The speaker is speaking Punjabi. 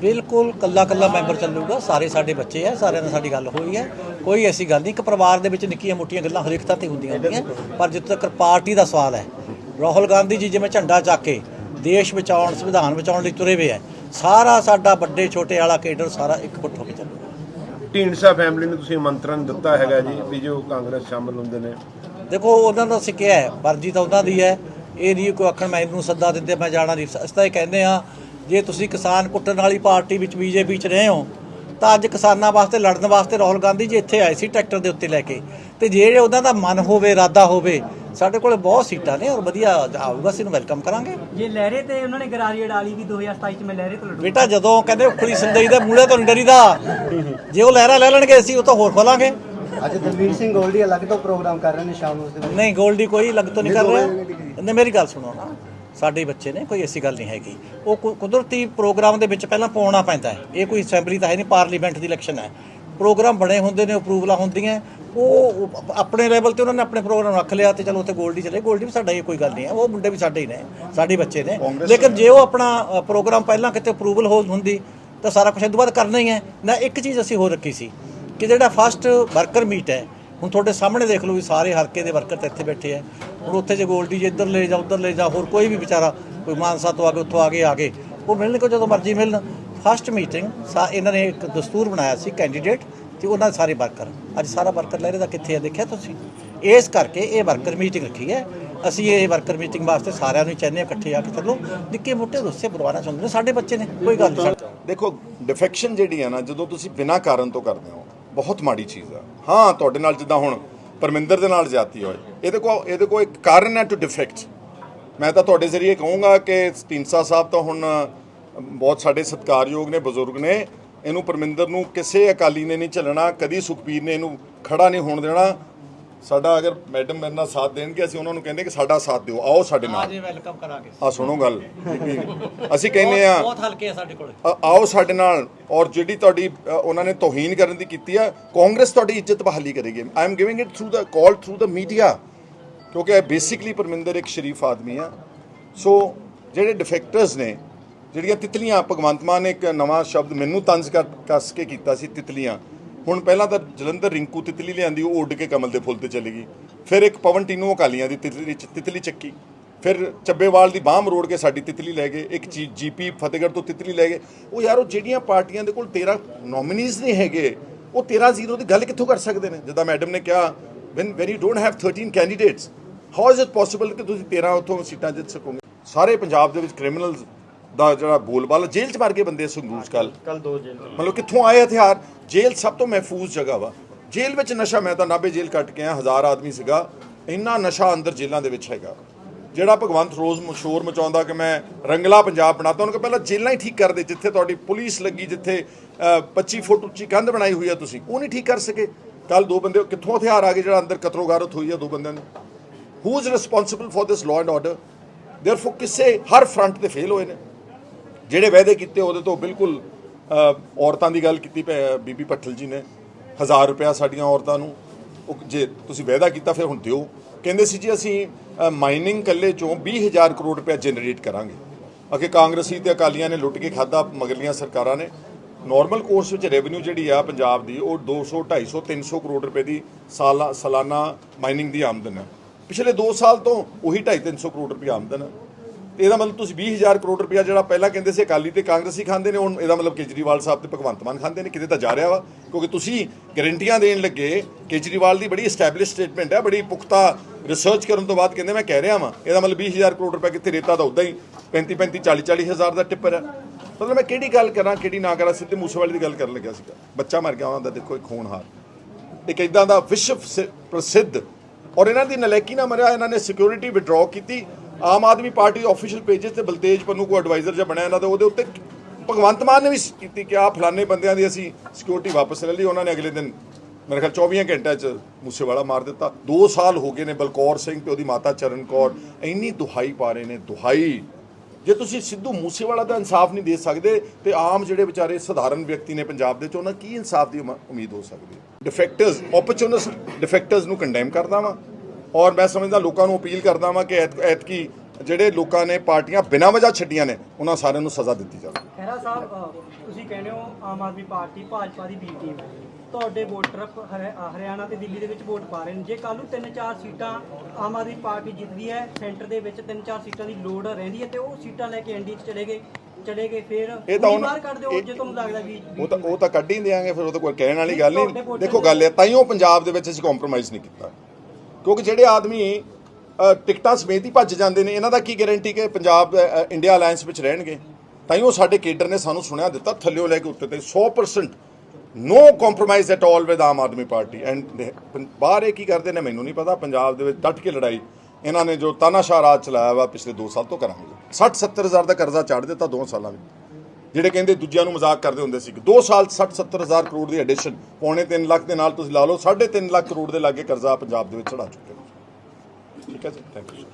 ਬਿਲਕੁਲ ਕੱਲਾ ਕੱਲਾ ਮੈਂਬਰ ਚੱਲੂਗਾ ਸਾਰੇ ਸਾਡੇ ਬੱਚੇ ਆ ਸਾਰਿਆਂ ਨਾਲ ਸਾਡੀ ਗੱਲ ਹੋਈ ਹੈ ਕੋਈ ਐਸੀ ਗੱਲ ਨਹੀਂ ਇੱਕ ਪਰਿਵਾਰ ਦੇ ਵਿੱਚ ਨਿੱਕੀਆਂ ਮੋਟੀਆਂ ਗੱਲਾਂ ਹਰੇਕ ਤਾਂ ਤੇ ਹੁੰਦੀਆਂ ਹੁੰਦੀਆਂ ਪਰ ਜਿੱਥੇ ਤੱਕ ਪਾਰਟੀ ਦਾ ਸਵਾਲ ਹੈ ਰਾਹੁਲ ਗਾਂਧੀ ਜੀ ਜਿਵੇਂ ਝੰਡਾ ਚੱਕ ਕੇ ਦੇਸ਼ ਬਚਾਉਣ ਸੰਵਿਧਾਨ ਬਚਾਉਣ ਲਈ ਤੁਰੇ ਹੋਏ ਹੈ ਸਾਰਾ ਸਾਡਾ ਵੱਡੇ ਛੋਟੇ ਵਾਲਾ ਕੇਡਰ ਸਾਰਾ ਇੱਕ ਫੁੱਟ ਹੋ ਕੇ ਚੱਲੂਗਾ। ਢੀਂਡਸਾ ਫੈਮਿਲੀ ਨੂੰ ਤੁਸੀਂ ਆਮੰਤਰਣ ਦਿੱਤਾ ਹੈਗਾ ਜੀ ਵੀ ਜੋ ਕਾਂਗਰਸ ਸ਼ਾਮਲ ਹੁੰਦੇ ਨੇ। ਦੇਖੋ ਉਹਨਾਂ ਦਾ ਅਸੀਂ ਕਿਹਾ ਹੈ ਮਰਜ਼ੀ ਤਾਂ ਉਹਨਾਂ ਦੀ ਹੈ ਇਹ ਨਹੀਂ ਕੋਈ ਆਖਣ ਮੈਨੂੰ ਸੱਦਾ ਦਿੰਦੇ ਮੈਂ ਜਾਣਾ ਨਹੀਂ ਅਸੀਂ ਤਾਂ ਇਹ ਕਹਿੰਦੇ ਆ ਜੇ ਤੁਸੀਂ ਕਿਸਾਨ ਕੁੱਟਣ ਵਾਲੀ ਪਾਰਟੀ ਵਿੱਚ ਬੀਜੇਪੀ 'ਚ ਰਹੇ ਹੋ ਤਾਂ ਅੱਜ ਕਿਸਾਨਾਂ ਵਾਸਤੇ ਲੜਨ ਵਾਸਤੇ ਰਾਹੁਲ ਗਾਂਧੀ ਜੀ ਇੱਥੇ ਆਏ ਸੀ ਟਰੈਕਟਰ ਦੇ ਉੱਤੇ ਲੈ ਕੇ। ਤੇ ਜਿਹੜੇ ਉਹਨਾਂ ਦਾ ਮਨ ਹੋਵੇ ਇਰਾਦਾ ਹੋਵੇ ਸਾਡੇ ਕੋਲੇ ਬਹੁਤ ਸੀਟਾਂ ਨੇ ਔਰ ਵਧੀਆ ਆਊਗਾ ਨੂੰ ਵੈਲਕਮ ਕਰਾਂਗੇ। ਜੇ ਲਹਿਰੇ ਤੇ ਉਹਨਾਂ ਨੇ ਗਰਾਰੀ ਡਾਲੀ ਵੀ 2027 ਚ ਮੈਂ ਲਹਿਰੇ ਤੋਂ ਲੜੂ ਬੇਟਾ ਜਦੋਂ ਕਹਿੰਦੇ ਉਖਲੀ ਸੰਦਈ ਦੇ ਮੂਲੇ ਤੋਂ ਡਰੀਦਾ ਜੇ ਉਹ ਲਹਿਰਾ ਲੈ ਲੈਣਗੇ ਅਸੀਂ ਉਹ ਤਾਂ ਹੋਰ ਖੋਲਾਂਗੇ। ਅੱਜ ਦਲਵੀਰ ਸਿੰਘ ਗੋਲਡੀ ਅਲੱਗ ਤੋਂ ਪ੍ਰੋਗਰਾਮ ਕਰ ਰਹੇ ਨੇ ਸ਼ਾਮ ਨੂੰ ਨਹੀਂ ਗੋਲਡੀ ਕੋਈ ਲੱਗ ਤੋਂ ਨਹੀਂ ਕਰ ਰਿਹਾ। ਨਹੀਂ ਮੇਰੀ ਗੱਲ ਸੁਣੋ ਨਾ। ਸਾਡੇ ਬੱਚੇ ਨੇ ਕੋਈ ਐਸੀ ਗੱਲ ਨਹੀਂ ਹੈਗੀ। ਉਹ ਕੁ- ਕੁਦਰਤੀ ਪ੍ਰੋਗਰਾਮ ਦੇ ਵਿੱਚ ਪਹਿਲਾਂ ਪਾਉਣਾ ਪੈਂਦਾ ਹੈ। ਇਹ ਕੋਈ ਅਸੈਂਬਲੀ ਤਾਂ ਹੈ ਨਹੀਂ ਪਾਰਲੀਮੈਂਟ ਦੀ ਇਲੈਕਸ਼ਨ ਹੈ। ਪ੍ਰੋਗਰਾਮ ਬਣੇ ਹੁੰਦੇ ਨੇ ਅਪਰੂਵਲਾਂ ਹੁੰਦੀਆਂ ਉਹ ਆਪਣੇ ਲੈਵਲ ਤੇ ਉਹਨਾਂ ਨੇ ਆਪਣੇ ਪ੍ਰੋਗਰਾਮ ਰੱਖ ਲਿਆ ਤੇ ਚਲੋ ਉੱਥੇ ਗੋਲਡੀ ਚਲੇ। ਗੋਲਡੀ ਵੀ ਸਾਡਾ ਹੀ ਕੋਈ ਗੱਲ ਨਹੀਂ ਹੈ। ਉਹ ਮੁੰਡੇ ਵੀ ਸਾਡੇ ਹੀ ਨੇ ਸਾਡੇ ਬੱਚੇ ਨੇ। ਲੇਕਿਨ ਜੇ ਉਹ ਆਪਣਾ ਪ੍ਰੋਗਰਾਮ ਪਹਿਲਾਂ ਕਿਤੇ ਅਪਰੂਵਲ ਹੋ ਹੁੰਦੀ ਤਾਂ ਸਾਰਾ ਕੁਝ ਇਹ ਤੋਂ ਬਾਅਦ ਕਰਨਾ ਹੀ ਹੈ। ਨਾ ਇੱਕ ਚੀਜ਼ ਅਸੀਂ ਹੋਰ ਰੱਖੀ ਸੀ ਕਿ ਜਿਹੜਾ ਫਸਟ ਵਰਕਰ ਮੀਟ ਹੈ ਹੁਣ ਤੁਹਾਡੇ ਸਾਹਮਣੇ ਦੇਖ ਲਓ ਵੀ ਸਾਰੇ ਹਲਕੇ ਦੇ ਵਰਕਰ ਤਾਂ ਇੱਥੇ ਬੈਠੇ ਆ। ਹੁਣ ਉੱਥੇ ਜੇ ਗੋਲਡੀ ਜੇ ਇੱਧਰ ਲੈ ਜਾ, ਉੱਧਰ ਲੈ ਜਾ, ਹੋਰ ਕੋਈ ਵੀ ਵਿਚਾਰਾ ਕੋਈ ਮਾਨਸਾ ਤੋਂ ਆ ਕੇ, ਉੱਥੋਂ ਆ ਕੇ ਆ ਗਏ, ਉਹ ਮਿਲਣ ਕੋ ਜਦੋਂ ਮਰਜ਼ੀ ਮਿਲਣ। ਫਸਟ ਮੀਟਿੰਗ ਸਾ ਇਹਨਾਂ ਨੇ ਇੱਕ ਦਸਤੂਰ ਬਣਾਇਆ ਸੀ ਕੈਂਡੀਡੇਟ ਤੇ ਉਹਨਾਂ ਦੇ ਸਾਰੇ ਵਰਕਰ। ਅੱਜ ਸਾਰਾ ਵਰਕਰ ਲਹਿਰੇ ਦਾ ਕਿੱਥੇ ਆ ਦੇਖਿਆ ਤੁਸੀਂ? ਇਸ ਕਰਕੇ ਇਹ ਵਰਕਰ ਮੀਟਿੰਗ ਰੱਖੀ ਹੈ। ਅਸੀਂ ਇਹ ਵਰਕਰ ਮੀਟਿੰਗ ਵਾਸਤੇ ਸਾਰਿਆਂ ਨੂੰ ਚਾਹੁੰਦੇ ਹਾਂ ਇਕੱਠੇ ਆ ਕੇ ਚੱਲੋ। ਨਿੱਕੇ ਮੋਟੇ ਰੁੱਸੇ ਪਰਿਵਾਰਾਂ ਚਾਹੁੰਦੇ ਨੇ, ਸਾਡੇ ਬੱਚੇ ਨੇ, ਕੋਈ ਗੱਲ ਨਹੀਂ। ਦੇਖੋ ਡਿਫੈਕਸ਼ਨ ਜਿਹੜੀ ਆ ਨਾ, ਜਦੋਂ ਤੁਸੀਂ ਬਿਨਾਂ ਕਾਰਨ ਤੋਂ ਕਰਦੇ ਹੋ ਬਹੁਤ ਮਾੜੀ ਚੀਜ਼ ਆ। ਹਾਂ, ਤੁਹਾਡੇ ਨਾਲ ਜਿੱਦਾਂ ਹੁਣ ਪਰਮਿੰਦਰ ਦੇ ਨਾਲ ਜਾਤੀ ਹੋਏ। ਇਹਦੇ ਕੋ ਇਹਦੇ ਕੋ ਇੱਕ ਕਾਰਨ ਹੈ ਟੂ ਡਿਫੈਕਟ ਮੈਂ ਤਾਂ ਤੁਹਾਡੇ ਜ਼ਰੀਏ ਕਹੂੰਗਾ ਕਿ ਢੀਂਡਸਾ ਸਾਹਿਬ ਤਾਂ ਹੁਣ ਬਹੁਤ ਸਾਡੇ ਸਤਿਕਾਰਯੋਗ ਨੇ, ਬਜ਼ੁਰਗ ਨੇ। ਇਹਨੂੰ ਪਰਮਿੰਦਰ ਨੂੰ ਕਿਸੇ ਅਕਾਲੀ ਨੇ ਨਹੀਂ ਚੱਲਣਾ ਕਦੀ ਸੁਖਬੀਰ ਨੇ ਇਹਨੂੰ ਖੜਾ ਨਹੀਂ ਹੋਣ ਦੇਣਾ। ਸਾਡਾ ਅਗਰ ਮੈਡਮ ਮੇਰੇ ਨਾਲ ਸਾਥ ਦੇਣਗੇ ਅਸੀਂ ਉਹਨਾਂ ਨੂੰ ਕਹਿੰਦੇ ਕਿ ਸਾਡਾ ਸਾਥ ਦਿਓ ਆਓ ਸਾਡੇ ਨਾਲ। ਜੀ ਵੈਲਕਮ ਕਰਾਂਗੇ। ਆ ਸੁਣੋ ਗੱਲ। ਅਸੀਂ ਕਹਿੰਦੇ ਆ ਬਹੁਤ ਹਲਕੇ ਆ ਸਾਡੇ ਕੋਲ। ਆਓ ਸਾਡੇ ਨਾਲ। ਔਰ ਜਿਹੜੀ ਤੁਹਾਡੀ ਉਹਨਾਂ ਨੇ ਤੋਹੀਨ ਕਰਨ ਦੀ ਕੀਤੀ ਆ ਕਾਂਗਰਸ ਤੁਹਾਡੀ ਇੱਜ਼ਤ ਬਹਾਲੀ ਕਰੇਗੀ। I am giving it through the call through the media ਕਿਉਂਕਿ ਬੇਸਿਕਲੀ ਪਰਮਿੰਦਰ ਇੱਕ ਸ਼ਰੀਫ ਆਦਮੀ ਆ। ਸੋ ਜਿਹੜੇ ਡਿਫੈਕਟਰਸ ਨੇ ਜਿਹੜੀਆਂ ਤਿਤਲੀਆਂ ਭਗਵੰਤ ਮਾਨ ਨੇ ਇੱਕ ਨਵਾਂ ਸ਼ਬਦ ਮੈਨੂੰ ਤੰਜ਼ ਕਰ ਕੱਸ ਕੇ ਕੀਤਾ ਸੀ ਤਿਤਲੀਆਂ। ਹੁਣ ਪਹਿਲਾਂ ਤਾਂ ਜਲੰਧਰ ਰਿੰਕੂ ਤਿਤਲੀ ਲਿਆਂਦੀ, ਉਹ ਉੱਡ ਕੇ ਕਮਲ ਦੇ ਫੁੱਲ ਤੇ ਚਲੀ ਗਈ। ਫਿਰ ਇੱਕ ਪਵਨ ਟੀਨੂ ਅਕਾਲੀਆਂ ਦੀ ਤਿਤਲੀ ਤਿਤਲੀ ਚੱਕੀ। ਫਿਰ ਚੱਬੇਵਾਲ ਦੀ ਬਾਹ ਮਰੋੜ ਕੇ ਸਾਡੀ ਤਿਤਲੀ ਲੈ ਗਏ। ਇੱਕ ਜੀਪੀ ਫਤਿਹਗੜ੍ਹ ਤੋਂ ਤਿਤਲੀ ਲੈ ਗਏ। ਉਹ ਯਾਰ, ਉਹ ਜਿਹੜੀਆਂ ਪਾਰਟੀਆਂ ਦੇ ਕੋਲ 13 ਨੋਮੀਨੀਜ਼ ਨਹੀਂ ਹੈਗੇ, ਉਹ 13 ਜ਼ੀਰੋ ਦੀ ਗੱਲ ਕਿੱਥੋਂ ਕਰ ਸਕਦੇ ਨੇ? ਜਿੱਦਾਂ ਮੈਡਮ ਨੇ ਕਿਹਾ when when you don't have 13 candidates how is it possible ਕਿ ਤੁਸੀਂ 13 ਉੱਥੋਂ ਸੀਟਾਂ ਜਿੱਤ ਸਕੋਗੇ? ਸਾਰੇ ਪੰਜਾਬ ਦੇ ਵਿੱਚ ਕ੍ਰਿਮੀਨਲਸ ਦਾ ਜਿਹੜਾ ਬੋਲਬਾਲ ਜੇਲ੍ਹ 'ਚ ਮਰ ਗਏ ਬੰਦੇ ਸੰਗਰੂਰ ਕੱਲ ਕੱਲ ਦੋ ਜੇਲ੍ਹ ਮਤਲਬ ਕਿੱਥੋਂ ਆਏ ਹਥਿਆਰ? ਜੇਲ੍ਹ ਸਭ ਤੋਂ ਮਹਿਫੂਜ਼ ਜਗ੍ਹਾ ਵਾ। ਜੇਲ੍ਹ ਵਿੱਚ ਨਸ਼ਾ ਮੈਂ ਤਾਂ ਨਾਬੇ ਜੇਲ੍ਹ ਕੱਟ ਕੇ ਆ ਹਜ਼ਾਰ ਆਦਮੀ ਸੀਗਾ। ਇੰਨਾ ਨਸ਼ਾ ਅੰਦਰ ਜੇਲ੍ਹਾਂ ਦੇ ਵਿੱਚ ਹੈਗਾ। ਜਿਹੜਾ ਭਗਵੰਤ ਰੋਜ਼ ਮਸ਼ਹੂਰ ਮਚਾਉਂਦਾ ਕਿ ਮੈਂ ਰੰਗਲਾ ਪੰਜਾਬ ਬਣਾਤਾ ਉਹਨਾਂ ਕੋ ਪਹਿਲਾਂ ਜੇਲ੍ਹਾਂ ਹੀ ਠੀਕ ਕਰ ਦੇ ਜਿੱਥੇ ਤੁਹਾਡੀ ਪੁਲਿਸ ਲੱਗੀ ਜਿੱਥੇ 25 ਫੁੱਟ ਉੱਚੀ ਕੰਧ ਬਣਾਈ ਹੋਈ ਆ ਤੁਸੀਂ ਉਹ ਨਹੀਂ ਠੀਕ ਕਰ ਸਕੇ। ਕੱਲ ਦੋ ਬੰਦੇ ਕਿੱਥੋਂ ਹਥਿਆਰ ਆ ਗਏ ਜਿਹੜਾ ਅੰਦਰ ਕਤਰੋਗਾਰਤ ਹੋਈ ਆ ਦੋ ਬੰਦਿਆਂ ਨੂੰ who is responsible for this law and order therefore ਕਿਸੇ ਹਰ ਫਰੰਟ ਤੇ ਫੇਲ ਹੋਏ ਨੇ। ਜਿਹੜੇ ਵਾਅਦੇ ਕੀਤੇ ਉਹਦੇ ਤੋਂ ਬਿਲਕੁਲ ਔਰਤਾਂ ਦੀ ਗੱਲ ਕੀਤੀ ਭੈ- ਬੀਬੀ ਪੱਠਲ ਜੀ ਨੇ। 1000 ਰੁਪਇਆ ਸਾਡੀਆਂ ਔਰਤਾਂ ਨੂੰ, ਉਹ ਜੇ ਤੁਸੀਂ ਵਾਅਦਾ ਕੀਤਾ ਫਿਰ ਹੁਣ ਦਿਓ। ਕਹਿੰਦੇ ਸੀ ਜੀ ਅਸੀਂ ਮਾਈਨਿੰਗ ਕੱਲੇ ਚੋਂ 20000 ਕਰੋੜ ਰੁਪਇਆ ਜਨਰੇਟ ਕਰਾਂਗੇ। ਅਕੇ ਕਾਂਗਰਸੀ ਤੇ ਅਕਾਲੀਆਂ ਨੇ ਲੁੱਟ ਕੇ ਖਾਦਾ ਮਗਲੀਆਂ ਸਰਕਾਰਾਂ ਨੇ। ਨਾਰਮਲ ਕੋਰਸ ਵਿੱਚ ਰੈਵਨਿਊ ਜਿਹੜੀ ਆ ਪੰਜਾਬ ਦੀ, ਉਹ 200 250 300 ਕਰੋੜ ਰੁਪਏ ਦੀ ਸਾਲਾ, ਸਾਲਾਨਾ ਮਾਈਨਿੰਗ ਦੀ ਆਮਦਨ ਹੈ। ਪਿਛਲੇ 2 ਸਾਲ ਤੋਂ ਉਹੀ 2.5 300 ਕਰੋੜ ਰੁਪਏ ਆਮਦਨ ਹੈ। ਇਹਦਾ ਮਤਲਬ ਤੁਸੀਂ 20000 ਕਰੋੜ ਰੁਪਇਆ ਜਿਹੜਾ ਪਹਿਲਾਂ ਕਹਿੰਦੇ ਸੀ ਅਕਾਲੀ ਤੇ ਕਾਂਗਰਸੀ ਖਾਂਦੇ ਨੇ, ਹੁਣ ਇਹਦਾ ਮਤਲਬ ਕੇਜਰੀਵਾਲ ਸਾਹਿਬ ਤੇ ਭਗਵੰਤ ਮਾਨ ਖਾਂਦੇ ਨੇ, ਕਿਤੇ ਤਾਂ ਜਾ ਰਿਹਾ ਵਾ। ਕਿਉਂਕਿ ਤੁਸੀਂ ਗਾਰੰਟੀਆਂ ਦੇਣ ਲੱਗੇ, ਕੇਜਰੀਵਾਲ ਦੀ ਬੜੀ ਐਸਟੈਬਲਿਸ਼ ਸਟੇਟਮੈਂਟ ਹੈ, ਬੜੀ ਪੁਖਤਾ ਰਿਸਰਚ ਕਰਨ ਤੋਂ ਬਾਅਦ ਕਹਿੰਦੇ ਮੈਂ ਕਹਿ ਰਿਹਾ ਵਾਂ, ਇਹਦਾ ਮਤਲਬ 20000 ਕਰੋੜ ਰੁਪਏ ਕਿੱਥੇ ਰੇਤਾ ਦਾ ਉਦਾਂ ਹੀ 35 35 40 40 ਹਜ਼ਾਰ ਦਾ ਟਿੱਪਰ ਹੈ। ਮਤਲਬ ਮੈਂ ਕਿਹੜੀ ਗੱਲ ਕਰਾਂ, ਕਿਹੜੀ ਨਾ ਕਰਾਂ, ਸਿੱਧੇ ਮੂਸੇਵਾਲੇ ਦੀ ਗੱਲ ਕਰਨ ਲੱਗਿਆ ਸੀਗਾ। ਬੱਚਾ ਮਰ ਗਿਆ ਉਹਨਾਂ ਦਾ, ਦੇਖੋ ਇੱਕ ਹੋਣਹਾਰ ਇੱਕ ਇਦਾਂ ਦਾ ਵਿਸ਼ਵ ਸ- ਪ੍ਰਸਿੱਧ, ਔਰ ਇਹਨਾਂ ਦੀ ਨਲਾਇਕੀ ਨਾ ਮਰਿਆ, ਇਹਨਾਂ ਨੇ ਸਿਕਿਉਰਿਟੀ ਵਿਡਰਾਅ ਕੀਤੀ ਆਮ ਆਦਮੀ ਪਾਰਟੀ ਦੇ ਆਫੀਸ਼ੀਅਲ ਪੇजेस ਤੇ ਬਲਤੇਜ ਪੰਨੂ ਕੋ ਐਡਵਾਈਜ਼ਰ ਜਿਹਾ ਬਣਿਆ ਇਹਨਾਂ ਦਾ, ਉਹਦੇ ਉੱਤੇ ਭਗਵੰਤ ਮਾਨ ਨੇ ਵੀ ਕੀਤੀ ਕਿ ਆ ਫਲਾਣੇ ਬੰਦਿਆਂ ਦੀ ਅਸੀਂ ਸਿਕਿਉਰਿਟੀ ਵਾਪਸ ਲੈ ਲਈ, ਉਹਨਾਂ ਨੇ ਅਗਲੇ ਦਿਨ ਮੇਰੇ ਖਿਆਲ 24 ਘੰਟਿਆਂ 'ਚ ਮੂਸੇਵਾਲਾ ਮਾਰ ਦਿੱਤਾ। 2 ਸਾਲ ਹੋ ਗਏ ਨੇ ਬਲਕੌਰ ਸਿੰਘ ਤੇ ਉਹਦੀ ਮਾਤਾ ਚਰਨ ਕੌਰ, ਇੰਨੀ ਦੁਹਾਈ ਪਾ ਰਹੇ ਨੇ, ਦੁਹਾਈ। ਜੇ ਤੁਸੀਂ ਸਿੱਧੂ ਮੂਸੇਵਾਲਾ ਦਾ ਇਨਸਾਫ ਨਹੀਂ ਦੇ ਸਕਦੇ ਤੇ ਆਮ ਜਿਹੜੇ ਵਿਚਾਰੇ ਸਧਾਰਨ ਵਿਅਕਤੀ ਨੇ ਪੰਜਾਬ ਦੇ ਚ, ਉਹਨਾਂ ਕੀ ਇਨਸਾਫ ਦੀ ਉਮੀਦ ਹੋ ਸਕਦੀ ਹੈ? ਡਿਫੈਕਟਰਸ ਓਪਰਚੁਨਿਸਟ ਡਿਫੈਕਟਰਸ ਨੂੰ ਕੰਡੈਮ ਕਰਦਾ ਵਾਂ। ਔਰ ਮੈਂ ਸਮਝਦਾ ਲੋਕਾਂ ਨੂੰ ਅਪੀਲ ਕਰਦਾ ਵਾਂ ਕਿ ਐਤ ਐਤਕੀ ਜਿਹੜੇ ਲੋਕਾਂ ਨੇ ਪਾਰਟੀਆਂ ਬਿਨਾਂ ਵਜ੍ਹਾ ਛੱਡੀਆਂ ਨੇ ਉਹਨਾਂ ਸਾਰਿਆਂ ਨੂੰ ਸਜ਼ਾ ਦਿੱਤੀ ਜਾਵੇ। ਖਹਿਰਾ ਸਾਹਿਬ ਤੁਸੀਂ ਕਹਿੰਦੇ ਹੋ ਆਮ ਆਦਮੀ ਪਾਰਟੀ ਭਾਜਪਾ ਦੀ ਬੀ ਟੀਮ ਹੈ। ਤੁਹਾਡੇ ਵੋਟਰ ਹਰਿਆਣਾ ਤੇ ਦਿੱਲੀ ਦੇ ਵਿੱਚ ਵੋਟ ਪਾ ਰਹੇ ਨੇ। ਜੇ ਕੱਲ ਨੂੰ ਤਿੰਨ ਚਾਰ ਸੀਟਾਂ ਆਮ ਆਦਮੀ ਪਾਰਟੀ ਜਿੱਤਦੀ ਹੈ ਸੈਂਟਰ ਦੇ ਵਿੱਚ ਤਿੰਨ ਚਾਰ ਸੀਟਾਂ ਦੀ ਲੋੜ ਰਹਿੰਦੀ ਹੈ ਤੇ ਉਹ ਸੀਟਾਂ ਲੈ ਕੇ ਐਨਡੀ ਚ ਚਲੇ ਗਏ ਚਲੇ ਗਏ ਫਿਰ ਇਹ ਤਾਂ ਬਾਹਰ ਕੱਢ ਦਿਓ ਜੇ ਤੁਹਾਨੂੰ ਲੱਗਦਾ ਵੀ ਉਹ ਤਾਂ ਉਹ ਤਾਂ ਕੱਢ ਹੀ ਦਿਆਂਗੇ ਫਿਰ ਉਹ ਤਾਂ ਕੋਈ ਕਹਿਣ ਵਾਲੀ ਗੱਲ ਨਹੀਂ। ਦੇਖੋ ਗੱਲ ਹੈ ਤਾਈਓ ਪੰਜਾਬ ਦੇ ਵਿੱਚ ਅਸੀਂ ਕੰਪਰੋਮਾਈਜ਼ ਨਹੀਂ ਕੀਤਾ। ਕਿਉਂਕਿ ਜਿਹੜੇ ਆਦਮੀ ਟਿਕਟਾਂ ਸਮੇਤ ਹੀ ਭੱਜ ਜਾਂਦੇ ਨੇ, ਇਹਨਾਂ ਦਾ ਕੀ ਗਾਰੰਟੀ ਕਿ ਪੰਜਾਬ ਇੰਡੀਆ ਅਲਾਈਅੰਸ ਵਿੱਚ ਰਹਿਣਗੇ? ਤਾਂ ਹੀ ਉਹ ਸਾਡੇ ਕੇਡਰ ਨੇ ਸਾਨੂੰ ਸੁਣਿਆ ਦਿੱਤਾ, ਥੱਲਿਓਂ ਲੈ ਕੇ ਉੱਤੇ ਤੇ 100% no compromise at all with Aam Aadmi party. And ਬਾਹਰ ਇਹ ਕੀ ਕਰਦੇ ਨੇ ਮੈਨੂੰ ਨਹੀਂ ਪਤਾ, ਪੰਜਾਬ ਦੇ ਵਿੱਚ ਡਟ ਕੇ ਲੜਾਈ। ਇਹਨਾਂ ਨੇ ਜੋ ਤਾਨਾਸ਼ਾਹ ਰਾਜ ਚਲਾਇਆ ਵਾ, ਪਿਛਲੇ 2 ਸਾਲ ਤੋਂ ਕਰਾਂਗੇ। 60 70 ਹਜ਼ਾਰ ਦਾ ਕਰਜ਼ਾ ਚੜ ਦਿੱਤਾ 2 ਸਾਲਾਂ ਵਿੱਚ। ਜਿਹੜੇ ਕਹਿੰਦੇ ਦੂਜਿਆਂ ਨੂੰ ਮਜ਼ਾਕ ਕਰਦੇ ਹੁੰਦੇ ਸੀ। 2 ਸਾਲ 60 70 ਹਜ਼ਾਰ ਕਰੋੜ ਦੀ ਐਡੀਸ਼ਨ ਪੌਣੇ 3 ਲੱਖ ਦੇ ਨਾਲ ਤੁਸੀਂ ਲਾ ਲਓ 3.5 ਲੱਖ ਕਰੋੜ ਦੇ ਲਾਗੇ ਕਰਜ਼ਾ ਪੰਜਾਬ ਦੇ ਵਿੱਚ ਚੜਾ ਚੁੱਕੇ ਨੇ ਠੀਕ ਹੈ ਜੀ? Thank you